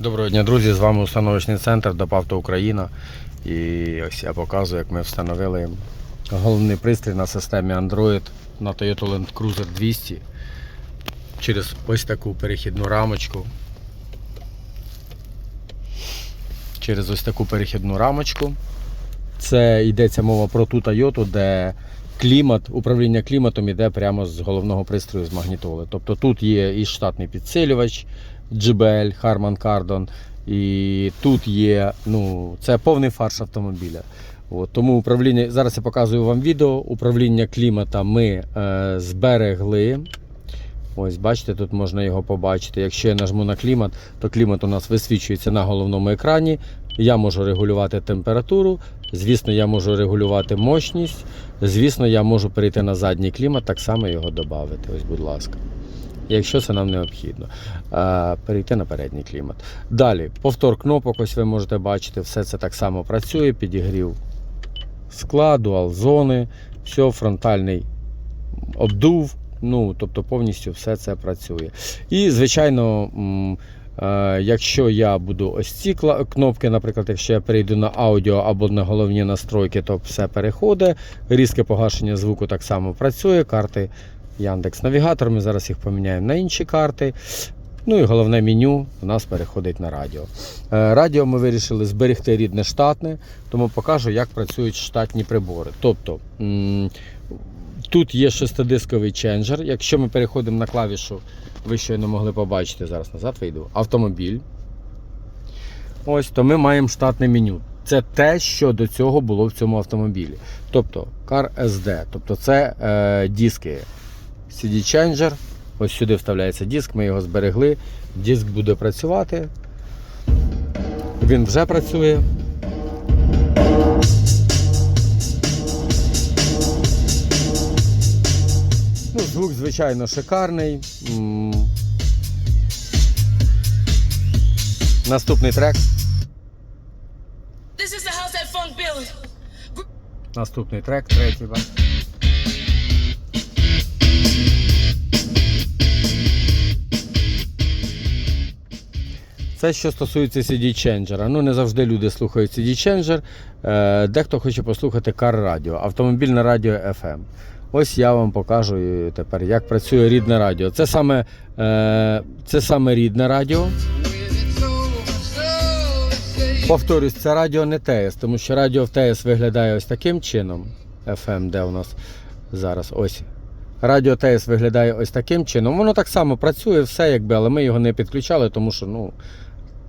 Доброго дня, друзі! З вами установочний центр ДОПАВТО Україна. І ось я показую, як ми встановили головний пристрій на системі Android на Toyota Land Cruiser 200 через ось таку перехідну рамочку. Через ось таку перехідну рамочку. Це йдеться мова про ту Toyota, де клімат, управління кліматом йде прямо з головного пристрою з магнітоли. Тобто тут є і штатний підсилювач JBL, Harman Kardon, і тут є, ну, це повний фарш автомобіля. От, тому управління, зараз я показую вам відео. Управління клімата ми е, зберегли. Ось, бачите, тут можна його побачити. Якщо я нажму на клімат, то клімат у нас висвічується на головному екрані. Я можу регулювати температуру, звісно, я можу регулювати мощність. Звісно, я можу перейти на задній клімат, так само його додати. Ось, будь ласка. Якщо це нам необхідно, перейти на передній клімат. Далі, повтор кнопок, ось ви можете бачити, все це так само працює, підігрів скла, дуал зони, все, фронтальний обдув. Ну, тобто повністю все це працює. І, звичайно, е, якщо я буду ось ці кнопки, наприклад, якщо я перейду на аудіо або на головні настройки, то все переходить. Різке погашення звуку так само працює. Карти Яндекс Навігатор. Ми зараз їх поміняємо на інші карти. Ну і головне меню у нас переходить на радіо. Е, Радіо ми вирішили зберегти рідне штатне, тому покажу, як працюють штатні прибори. Тобто тут є шестидисковий ченджер. Якщо ми переходимо на клавішу, ви щойно могли побачити, зараз назад вийду, автомобіль. Ось, то ми маємо штатне меню. Це те, що до цього було в цьому автомобілі. Тобто Car SD, тобто це е, диски CD Changer. Ось сюди вставляється диск, ми його зберегли. Диск буде працювати. Він вже працює. Ну, звук, звичайно, шикарний. Наступний трек. This is the house that funk. Наступний трек, третій. Це що стосується CD ченджера. Ну не завжди люди слухають CD ченджер. Е, Дехто хоче послухати кар радіо, автомобільне радіо FM. Ось я вам покажу тепер, як працює рідне радіо. Це саме, е, це саме рідне радіо. Повторюсь, це радіо не ТС, тому що радіо в ТС виглядає ось таким чином. FM, де у нас зараз ось. Радіо ТС виглядає ось таким чином. Воно так само працює, все якби, але ми його не підключали, тому що ну,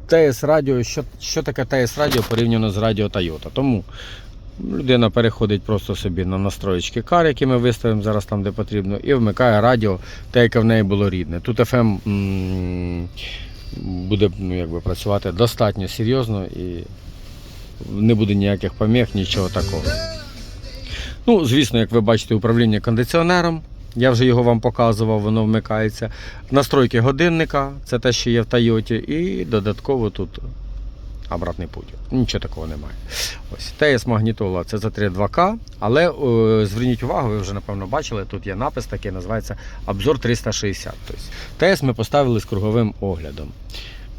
ТС Радіо, що, що таке ТС Радіо порівняно з радіо Toyota. Тому людина переходить просто собі на настроєчки кар, які ми виставимо зараз там, де потрібно, і вмикає радіо, те, яке в неї було рідне. Тут FM м, буде ну, якби, працювати достатньо серйозно і не буде ніяких поміг, нічого такого. Ну, звісно, як ви бачите, управління кондиціонером. Я вже його вам показував, воно вмикається. Настройки годинника, це те, що є в Тойоті, і додатково тут обратний путь. Нічого такого немає. Ось ТС магнітола це за 3.2К, але е, зверніть увагу, ви вже напевно бачили, тут є напис такий, називається Обзор 360. Тобто, ТС ми поставили з круговим оглядом.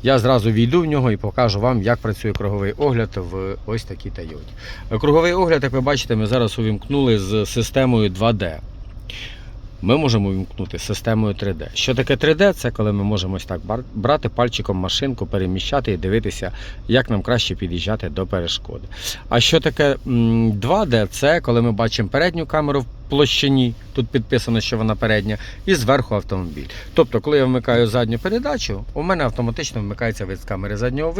Я зразу війду в нього і покажу вам, як працює круговий огляд в ось такій Тойоті. Круговий огляд, як ви бачите, ми зараз увімкнули з системою 2D. Ми можемо увімкнути з системою 3D. Що таке 3D? Це коли ми можемо ось так брати пальчиком машинку, переміщати і дивитися, як нам краще під'їжджати до перешкоди. А що таке 2D? Це коли ми бачимо передню камеру в площині, тут підписано, що вона передня, і зверху автомобіль. Тобто, коли я вмикаю задню передачу, у мене автоматично вмикається вид з камери заднього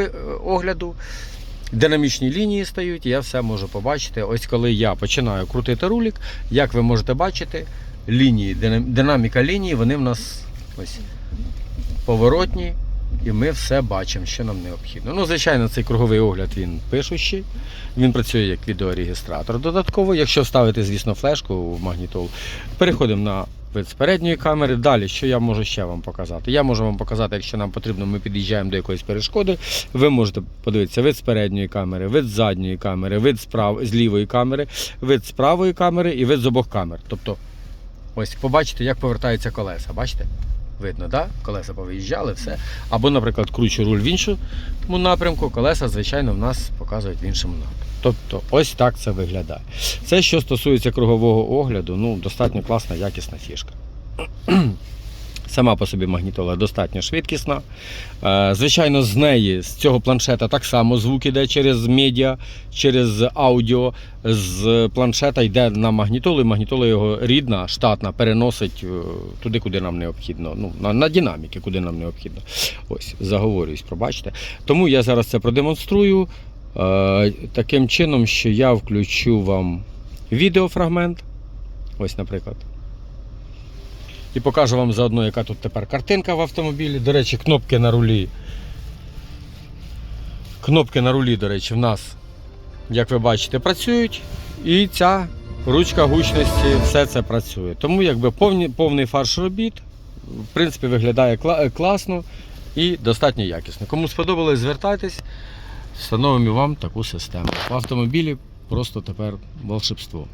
огляду. Динамічні лінії стають, я все можу побачити. Ось коли я починаю крутити рулік, як ви можете бачити, лінії, динаміка лінії, вони в нас ось поворотні, і ми все бачимо, що нам необхідно. Ну, звичайно, цей круговий огляд він пишущий, він працює як відеорегістратор. Додатково, якщо ставити, звісно, флешку в магнітол, переходимо на вид з передньої камери. Далі, що я можу ще вам показати? Я можу вам показати, якщо нам потрібно, ми під'їжджаємо до якоїсь перешкоди. Ви можете подивитися вид з передньої камери, вид з задньої камери, вид з, прав... з лівої камери, вид з правої камери і вид з обох камер. Тобто, ось побачите, як повертаються колеса. Бачите? Видно, да? колеса повиїжджали, все. Або, наприклад, кручу руль в іншому напрямку, колеса, звичайно, в нас показують в іншому напрямку. Тобто ось так це виглядає. Це, що стосується кругового огляду, ну, достатньо класна, якісна фішка. Сама по собі магнітола достатньо швидкісна. Е, Звичайно, з неї, з цього планшета, так само звук іде через медіа, через аудіо. З планшета йде на магнітолу, і магнітола його рідна, штатна, переносить е, туди, куди нам необхідно. Ну, на, на динаміки, куди нам необхідно. Ось, заговорююсь, пробачте. Тому я зараз це продемонструю е, таким чином, що я включу вам відеофрагмент. Ось, наприклад. І покажу вам заодно, яка тут тепер картинка в автомобілі. До речі, кнопки на рулі. Кнопки на рулі, до речі, в нас, як ви бачите, працюють. І ця ручка гучності, все це працює. Тому якби повні, повний фарш робіт, в принципі, виглядає кла- класно і достатньо якісно. Кому сподобалось, звертайтесь, встановимо вам таку систему. В автомобілі просто тепер волшебство.